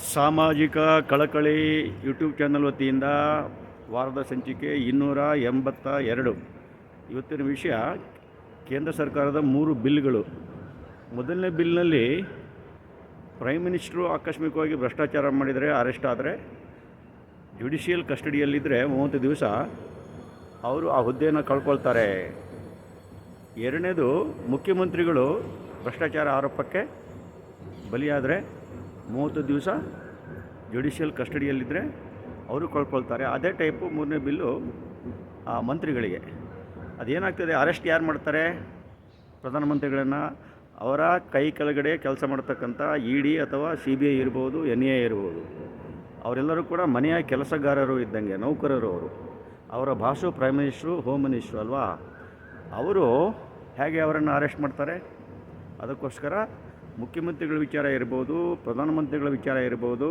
ಸಾಮಾಜಿಕ ಕಳಕಳಿ YouTube channel ವತಿಯಿಂದ ವಾರದ ಸಂಚಿಕೆ ಇನ್ನೂರ ಎಂಬತ್ತ ಎರಡು. ಇವತ್ತಿನ ವಿಷಯ, ಕೇಂದ್ರ ಸರ್ಕಾರದ ಮೂರು ಬಿಲ್ಗಳು. ಮೊದಲನೇ ಬಿಲ್ನಲ್ಲಿ ಪ್ರೈಮ್ ಮಿನಿಸ್ಟ್ರು ಆಕಸ್ಮಿಕವಾಗಿ ಭ್ರಷ್ಟಾಚಾರ ಮಾಡಿದರೆ, ಅರೆಸ್ಟ್ ಆದರೆ, ಜುಡಿಷಿಯಲ್ ಕಸ್ಟಡಿಯಲ್ಲಿದ್ದರೆ ಮೂವತ್ತು ದಿವಸ ಅವರು ಆ ಹುದ್ದೆಯನ್ನು ಕಳ್ಕೊಳ್ತಾರೆ. ಎರಡನೇದು, ಮುಖ್ಯಮಂತ್ರಿಗಳು ಭ್ರಷ್ಟಾಚಾರ ಆರೋಪಕ್ಕೆ ಬಲಿಯಾದರೆ ಮೂವತ್ತು ದಿವಸ ಜುಡಿಷಿಯಲ್ ಕಸ್ಟಡಿಯಲ್ಲಿದ್ದರೆ ಅವರು ಕಳ್ಕೊಳ್ತಾರೆ. ಅದೇ ಟೈಪು ಮೂರನೇ ಬಿಲ್ಲು, ಆ, ಮಂತ್ರಿಗಳಿಗೆ. ಅದೇನಾಗ್ತದೆ ಅರೆಸ್ಟ್ ಯಾರು ಮಾಡ್ತಾರೆ? ಪ್ರಧಾನಮಂತ್ರಿಗಳನ್ನು ಅವರ ಕೈ ಕೆಳಗಡೆ ಕೆಲಸ ಮಾಡ್ತಕ್ಕಂಥ ಇ ಡಿ ಅಥವಾ ಸಿ ಬಿ ಐ ಇರ್ಬೋದು ಎನ್ ಎ ಇರ್ಬೋದು. ಅವರೆಲ್ಲರೂ ಕೂಡ ಮನೆಯ ಕೆಲಸಗಾರರು ಇದ್ದಂಗೆ, ನೌಕರರು ಅವರು. ಅವರ ಭಾಷು ಪ್ರೈಮ್ ಮಿನಿಸ್ಟ್ರು ಹೋಮ್ ಮಿನಿಸ್ಟ್ರು ಅಲ್ವಾ? ಅವರು ಹೇಗೆ ಅವರನ್ನು ಅರೆಸ್ಟ್ ಮಾಡ್ತಾರೆ? ಅದಕ್ಕೋಸ್ಕರ ಮುಖ್ಯಮಂತ್ರಿಗಳ ವಿಚಾರ ಇರ್ಬೋದು, ಪ್ರಧಾನಮಂತ್ರಿಗಳ ವಿಚಾರ ಇರ್ಬೋದು,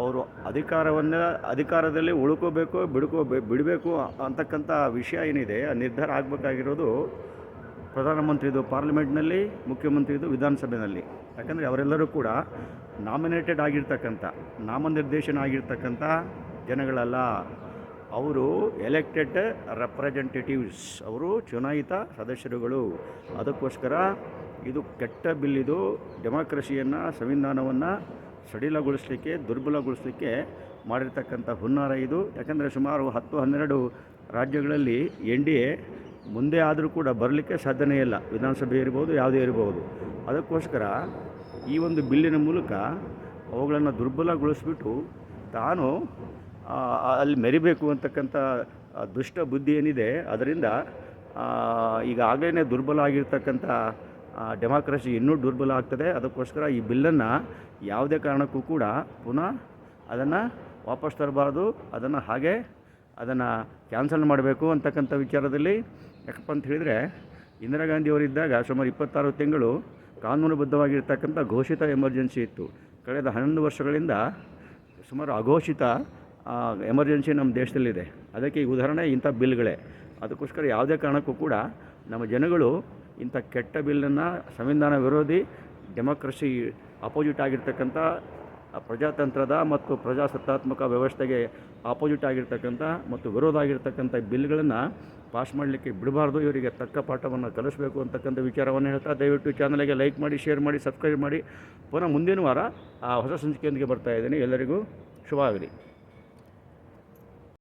ಅವರು ಅಧಿಕಾರವನ್ನು, ಅಧಿಕಾರದಲ್ಲಿ ಉಳ್ಕೋಬೇಕು, ಬಿಡ್ಕೋ, ಬಿಡಬೇಕು ಅಂತಕ್ಕಂಥ ವಿಷಯ ಏನಿದೆ, ಆ ನಿರ್ಧಾರ ಆಗಬೇಕಾಗಿರೋದು ಪ್ರಧಾನಮಂತ್ರಿದು ಪಾರ್ಲಿಮೆಂಟ್ನಲ್ಲಿ, ಮುಖ್ಯಮಂತ್ರಿದು ವಿಧಾನಸಭೆಯಲ್ಲಿ ಯಾಕಂದರೆ ಅವರೆಲ್ಲರೂ ಕೂಡ ನಾಮಿನೇಟೆಡ್ ಆಗಿರ್ತಕ್ಕಂಥ, ನಾಮನಿರ್ದೇಶನ ಆಗಿರ್ತಕ್ಕಂಥ ಜನಗಳಲ್ಲ. ಅವರು ಎಲೆಕ್ಟೆಡ್ ರೆಪ್ರೆಸೆಂಟೇಟಿವ್ಸ್, ಅವರು ಚುನಾಯಿತ ಸದಸ್ಯರುಗಳು. ಅದಕ್ಕೋಸ್ಕರ ಇದು ಕೆಟ್ಟ ಬಿಲ್ಲಿದು ಡೆಮಾಕ್ರಸಿಯನ್ನು, ಸಂವಿಧಾನವನ್ನು ಸಡಿಲಗೊಳಿಸಲಿಕ್ಕೆ, ದುರ್ಬಲಗೊಳಿಸಲಿಕ್ಕೆ ಮಾಡಿರ್ತಕ್ಕಂಥ ಹುನ್ನಾರ ಇದು. ಯಾಕಂದರೆ ಸುಮಾರು ಹತ್ತು ಹನ್ನೆರಡು ರಾಜ್ಯಗಳಲ್ಲಿ ಎನ್ ಡಿ ಎ ಮುಂದೆ ಆದರೂ ಕೂಡ ಬರಲಿಕ್ಕೆ ಸಾಧ್ಯನೇ ಇಲ್ಲ. ವಿಧಾನಸಭೆ ಇರ್ಬೋದು, ಯಾವುದೇ ಇರ್ಬೋದು. ಅದಕ್ಕೋಸ್ಕರ ಈ ಒಂದು ಬಿಲ್ಲಿನ ಮೂಲಕ ಅವುಗಳನ್ನು ದುರ್ಬಲಗೊಳಿಸ್ಬಿಟ್ಟು ತಾನು ಅಲ್ಲಿ ಮೆರಿಬೇಕು ಅಂತಕ್ಕಂಥ ದುಷ್ಟ ಬುದ್ಧಿ ಏನಿದೆ, ಅದರಿಂದ ಈಗಾಗಲೇ ದುರ್ಬಲ ಆಗಿರ್ತಕ್ಕಂಥ ಡೆಮಾಕ್ರಸಿ ಇನ್ನೂ ದುರ್ಬಲ ಆಗ್ತದೆ. ಅದಕ್ಕೋಸ್ಕರ ಈ ಬಿಲ್ಲನ್ನು ಯಾವುದೇ ಕಾರಣಕ್ಕೂ ಕೂಡ ಪುನಃ ಅದನ್ನು ವಾಪಸ್ ತರಬಾರ್ದು. ಅದನ್ನು ಹಾಗೆ ಅದನ್ನು ಕ್ಯಾನ್ಸಲ್ ಮಾಡಬೇಕು ಅಂತಕ್ಕಂಥ ವಿಚಾರದಲ್ಲಿ ಯಾಕಪ್ಪ ಅಂತ ಹೇಳಿದರೆ ಇಂದಿರಾ ಗಾಂಧಿಯವರಿದ್ದಾಗ ಸುಮಾರು ಇಪ್ಪತ್ತಾರು ತಿಂಗಳು ಕಾನೂನುಬದ್ಧವಾಗಿರ್ತಕ್ಕಂಥ ಘೋಷಿತ ಎಮರ್ಜೆನ್ಸಿ ಇತ್ತು. ಕಳೆದ ಹನ್ನೊಂದು ವರ್ಷಗಳಿಂದ ಸುಮಾರು ಅಘೋಷಿತ ಎಮರ್ಜೆನ್ಸಿ ನಮ್ಮ ದೇಶದಲ್ಲಿದೆ. ಅದಕ್ಕೆ ಈ ಉದಾಹರಣೆ ಇಂಥ ಬಿಲ್ಗಳೇ. ಅದಕ್ಕೋಸ್ಕರ ಯಾವುದೇ ಕಾರಣಕ್ಕೂ ಕೂಡ ನಮ್ಮ ಜನಗಳು ಇಂಥ ಕೆಟ್ಟ ಬಿಲ್ಲನ್ನು ಸಂವಿಧಾನ ವಿರೋಧಿ ಡೆಮೋಕ್ರಸಿ ಅಪೋಸಿಟ್ ಆಗಿರ್ತಕ್ಕಂಥ ಪ್ರಜಾತಂತ್ರದ ಮತ್ತು ಪ್ರಜಾಸತ್ತಾತ್ಮಕ ವ್ಯವಸ್ಥೆಗೆ ಆಪೋಸಿಟ್ ಆಗಿರ್ತಕ್ಕಂಥ ಮತ್ತು ವಿರೋಧ ಆಗಿರ್ತಕ್ಕಂಥ ಬಿಲ್ಗಳನ್ನು ಪಾಸ್ ಮಾಡಲಿಕ್ಕೆ ಬಿಡಬಾರ್ದು. ಇವರಿಗೆ ತಕ್ಕ ಪಾಠವನ್ನು ಕಲಿಸಬೇಕು ಅಂತಕ್ಕಂಥ ವಿಚಾರವನ್ನು ಹೇಳ್ತಾ ದಯವಿಟ್ಟು ಚಾನಲ್ಗೆ ಲೈಕ್ ಮಾಡಿ, ಶೇರ್ ಮಾಡಿ, ಸಬ್ಸ್ಕ್ರೈಬ್ ಮಾಡಿ. ಪುನಃ ಮುಂದಿನ ವಾರ ಆ ಹೊಸ ಸಂಚಿಕೆಯೊಂದಿಗೆ ಬರ್ತಾ ಇದ್ದೀನಿ. ಎಲ್ಲರಿಗೂ ಶುಭ ಆಗಲಿ